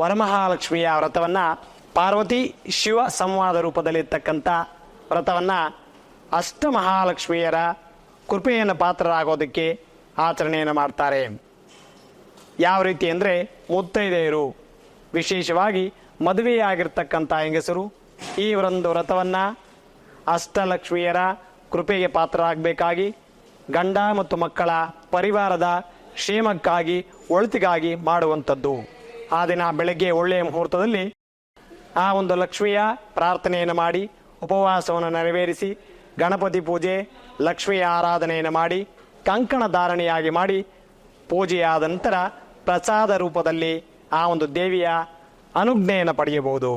ವರಮಹಾಲಕ್ಷ್ಮಿಯ ವ್ರತವನ್ನು ಪಾರ್ವತಿ ಶಿವ ಸಂವಾದ ರೂಪದಲ್ಲಿರ್ತಕ್ಕಂಥ ವ್ರತವನ್ನು ಅಷ್ಟಮಹಾಲಕ್ಷ್ಮಿಯರ ಕೃಪೆಯನ್ನು ಪಾತ್ರರಾಗೋದಕ್ಕೆ ಆಚರಣೆಯನ್ನು ಮಾಡ್ತಾರೆ. ಯಾವ ರೀತಿ ಅಂದರೆ ಮುತ್ತೈದೆಯರು, ವಿಶೇಷವಾಗಿ ಮದುವೆಯಾಗಿರ್ತಕ್ಕಂಥ ಹೆಂಗಸರು, ಈ ಒಂದು ವ್ರತವನ್ನು ಅಷ್ಟಲಕ್ಷ್ಮಿಯರ ಕೃಪೆಗೆ ಪಾತ್ರರಾಗಬೇಕಾಗಿ, ಗಂಡ ಮತ್ತು ಮಕ್ಕಳ ಪರಿವಾರದ ಕ್ಷೇಮಕ್ಕಾಗಿ, ಒಳಿತಿಗಾಗಿ ಮಾಡುವಂಥದ್ದು. ಆ ದಿನ ಬೆಳಗ್ಗೆ ಒಳ್ಳೆಯ ಮುಹೂರ್ತದಲ್ಲಿ ಆ ಒಂದು ಲಕ್ಷ್ಮಿಯ ಪ್ರಾರ್ಥನೆಯನ್ನು ಮಾಡಿ, ಉಪವಾಸವನ್ನು ನೆರವೇರಿಸಿ, ಗಣಪತಿ ಪೂಜೆ, ಲಕ್ಷ್ಮಿಯ ಆರಾಧನೆಯನ್ನು ಮಾಡಿ, ಕಂಕಣ ಧಾರಣೆಯಾಗಿ ಮಾಡಿ, ಪೂಜೆಯಾದ ನಂತರ ಪ್ರಸಾದ ರೂಪದಲ್ಲಿ ಆ ಒಂದು ದೇವಿಯ ಅನುಜ್ಞೆಯನ್ನು ಪಡೆಯಬಹುದು.